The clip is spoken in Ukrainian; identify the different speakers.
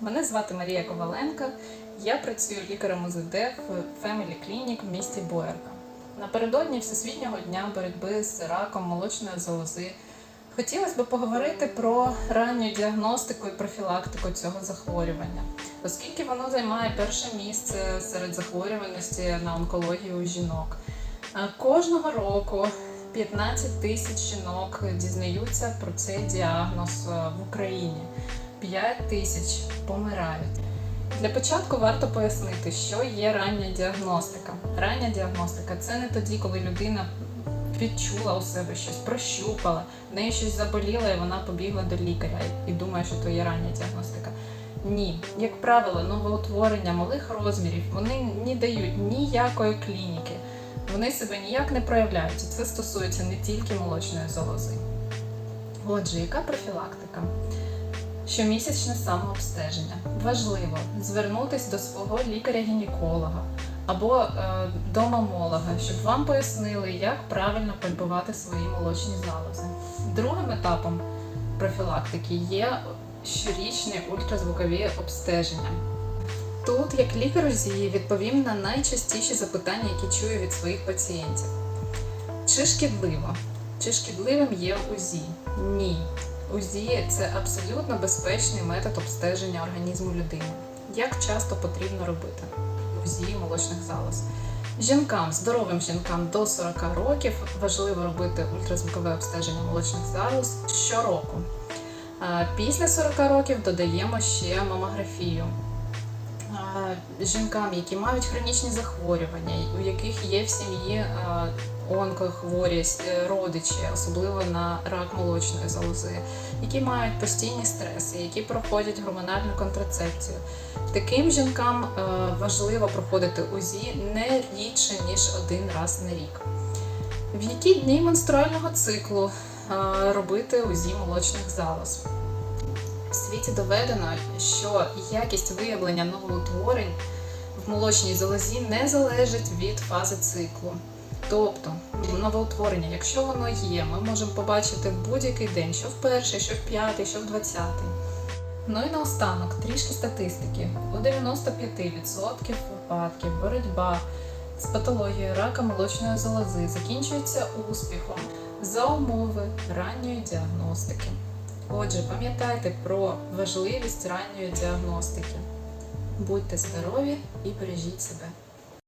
Speaker 1: Мене звати Марія Коваленко. Я працюю лікарем УЗД в Family Clinic в місті Боярка. Напередодні Всесвітнього дня боротьби з раком молочної залози хотілося б поговорити про ранню діагностику і профілактику цього захворювання, оскільки воно займає перше місце серед захворюваності на онкологію у жінок. Кожного року 15 тисяч жінок дізнаються про цей діагноз в Україні. 5 тисяч помирають. Для початку варто пояснити, що є рання діагностика. Рання діагностика це не тоді, коли людина відчула у себе щось, прощупала, в неї щось заболіло, і вона побігла до лікаря і думає, що то є рання діагностика. Ні, як правило, новоутворення малих розмірів вони не дають ніякої клініки, вони себе ніяк не проявляють. Це стосується не тільки молочної залози. Отже, яка профілактика? Щомісячне самообстеження. Важливо звернутися до свого лікаря-гінеколога або е, до мамолога, щоб вам пояснили, як правильно пальпувати свої молочні залози. Другим етапом профілактики є щорічні ультразвукові обстеження. Тут, як лікар УЗІ, відповім на найчастіші запитання, які чую від своїх пацієнтів. Чи шкідливо? Чи шкідливим є УЗІ? Ні. УЗІ це абсолютно безпечний метод обстеження організму людини. Як часто потрібно робити УЗІ молочних залоз? Жінкам, здоровим жінкам до 40 років важливо робити ультразвукове обстеження молочних залоз щороку. Після 40 років додаємо ще мамографію. А, Жінкам, які мають хронічні захворювання, у яких є в сім'ї а, онкохворі е, родичі, особливо на рак молочної залози, які мають постійні стреси, які проходять гормональну контрацепцію. Таким жінкам е, важливо проходити УЗІ не рідше ніж один раз на рік. В які дні менструального циклу е, робити УЗІ молочних залоз? Світі доведено, що якість виявлення новоутворень в молочній залозі не залежить від фази циклу. Тобто новоутворення, якщо воно є, ми можемо побачити будь-який день, що в перший, що в п'ятий, що в двадцятий. Ну і наостанок трішки статистики. У 95% випадків боротьба з патологією рака молочної залози закінчується успіхом за умови ранньої діагностики. Отже, пам'ятайте про важливість ранньої діагностики. Будьте здорові і бережіть себе.